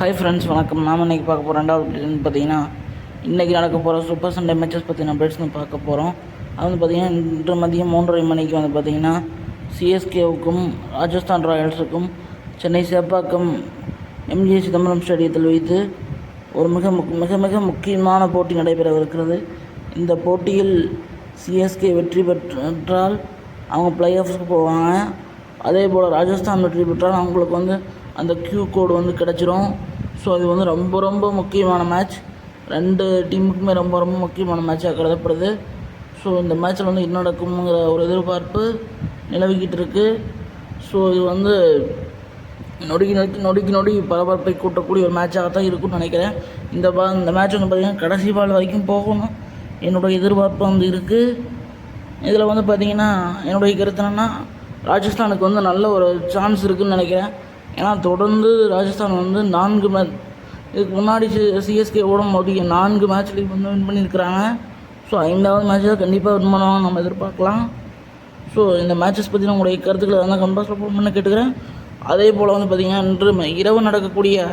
Hi friends வணக்கம். நாம் இன்றைக்கி பார்க்க போகிற ரெண்டாவது update பார்த்தீங்கன்னா இன்றைக்கி நடக்க போகிற சூப்பர் சண்டே மேட்சஸ் பற்றின அப்டேட்ஸ் பார்க்க போகிறோம் அது வந்து பார்த்திங்கன்னா இன்று மதியம் மூன்றரை மணிக்கு வந்து பார்த்திங்கன்னா சிஎஸ்கேவுக்கும் ராஜஸ்தான் ராயல்ஸுக்கும் சென்னை சேப்பாக்கம் எம்ஜிஏ சிதம்பரம் ஸ்டேடியத்தில் வைத்து ஒரு மிக முக் மிக மிக முக்கியமான போட்டி நடைபெறவிருக்கிறது. இந்த போட்டியில் சிஎஸ்கே வெற்றி பெற்றால் அவங்க பிளே ஆஃப்ஸ்க்கு போவாங்க. அதே போல் ராஜஸ்தான் வெற்றி பெற்றால் அவங்களுக்கு வந்து அந்த கியூ கோடு வந்து கிடச்சிரும். ஸோ இது வந்து ரொம்ப ரொம்ப முக்கியமான மேட்ச் ரெண்டு டீமுக்குமே ரொம்ப ரொம்ப முக்கியமான மேட்சாக கருதப்படுது. ஸோ இந்த மேட்ச்சில் வந்து என்ன நடக்குங்கிற ஒரு எதிர்பார்ப்பு நிலவிக்கிட்டு இருக்குது ஸோ இது வந்து நொடிக்கு நொடிக்கு நொடிக்கு நொடி பரபரப்பை கூட்டக்கூடிய ஒரு மேட்சாக தான் இருக்கும்னு நினைக்கிறேன். இந்த பா இந்த மேட்ச் வந்து பார்த்திங்கன்னா கடைசி பால் வரைக்கும் போகணும் என்னோடய எதிர்பார்ப்பு வந்து இருக்குது இதில் வந்து பார்த்திங்கன்னா என்னுடைய கருத்து என்னென்னா ராஜஸ்தானுக்கு வந்து நல்ல ஒரு சான்ஸ் இருக்குதுன்னு நினைக்கிறேன். ஏன்னா தொடர்ந்து ராஜஸ்தான் வந்து நான்கு மேட்ச் இதுக்கு முன்னாடி சிஎஸ்கே ஓடும் போது நான்கு மேட்ச்லேயும் வந்து வின் பண்ணியிருக்கிறாங்க. ஸோ ஐந்தாவது மேட்ச்சில் கண்டிப்பாக வின் பண்ணுவாங்க நம்ம எதிர்பார்க்கலாம். ஸோ இந்த மேட்சஸ் பற்றி உங்களுடைய கருத்துக்களை தான் கம்பாஸில் போன் பண்ண கேட்டுக்கிறேன். அதே போல் வந்து பார்த்திங்கன்னா இன்று இரவு நடக்கக்கூடிய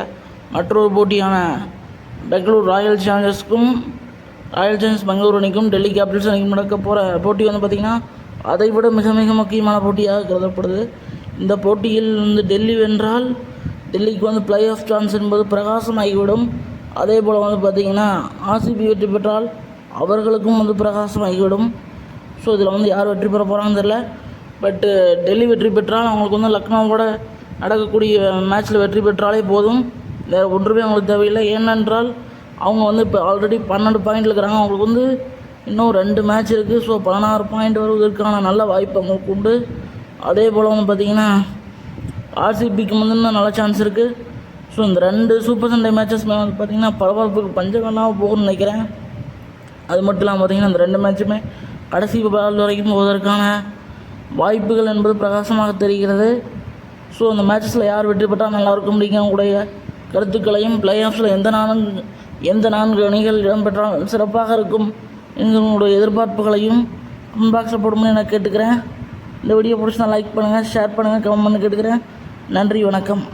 மற்றொரு போட்டியான பெங்களூர் ராயல் சேலஞ்சர்ஸ்க்கும் ராயல் சேலஞ்சர்ஸ் பெங்களூர் அணிக்கும் டெல்லி கேபிட்டல்ஸ் அணிக்கும் நடக்க போகிற போட்டி வந்து பார்த்திங்கன்னா அதை விட மிக மிக முக்கியமான போட்டியாக கருதப்படுது. இந்த போட்டியில் வந்து டெல்லி வென்றால் டெல்லிக்கு வந்து பிளே ஆஃப் சான்ஸ் என்பது பிரகாசமாகிவிடும். அதே போல் வந்து பார்த்திங்கன்னா ஆர்சிபி வெற்றி பெற்றால் அவர்களுக்கும் வந்து பிரகாசமாகிவிடும். ஸோ இதில் வந்து யார் வெற்றி பெற போகிறாங்கன்னு தெரில பட்டு டெல்லி வெற்றி பெற்றால் அவங்களுக்கு வந்து லக்னோவோட நடக்கக்கூடிய மேட்ச்சில் வெற்றி பெற்றாலே போதும். வேறு ஒன்றுமே அவங்களுக்கு தேவையில்லை. ஏனென்றால் அவங்க வந்து இப்போ ஆல்ரெடி பன்னெண்டு பாயிண்டில் இருக்கிறாங்க. அவங்களுக்கு வந்து இன்னும் ரெண்டு மேட்ச் இருக்குது ஸோ பதினாறு பாயிண்ட் வருவதற்கான நல்ல வாய்ப்பு அவங்களுக்கு உண்டு. அதே போல் வந்து பார்த்திங்கன்னா ஆர்சிபிக்கு வந்து இன்னும் நல்ல சான்ஸ் இருக்குது ஸோ இந்த ரெண்டு சூப்பர் சண்டே மேட்சஸ்மே வந்து பார்த்திங்கன்னா பரபரப்புக்கு பஞ்சகண்ணாக போகும்னு நினைக்கிறேன். அது மட்டும் இல்லாமல் பார்த்தீங்கன்னா இந்த ரெண்டு மேட்சுமே கடைசி பால் வரைக்கும் போவதற்கான வாய்ப்புகள் என்பது பிரகாசமாக தெரிகிறது. ஸோ அந்த மேட்சஸில் யார் வெற்றி பெற்றால் நல்லாயிருக்கும் அப்படிங்கிற உடைய கருத்துக்களையும் பிளே ஆஃப்ஸில் எந்த நான்கு எந்த நான்கு அணிகள் இடம்பெற்றால் சிறப்பாக இருக்கும் என்கிற எதிர்பார்ப்புகளையும் கமெண்ட் போடும்னு நான் கேட்டுக்கிறேன். இந்த வீடியோ பிடிச்சா லைக் பண்ணுங்கள் ஷேர் பண்ணுங்கள் கமெண்ட் பண்ணி கேட்டுக்கிறேன். நன்றி வணக்கம்.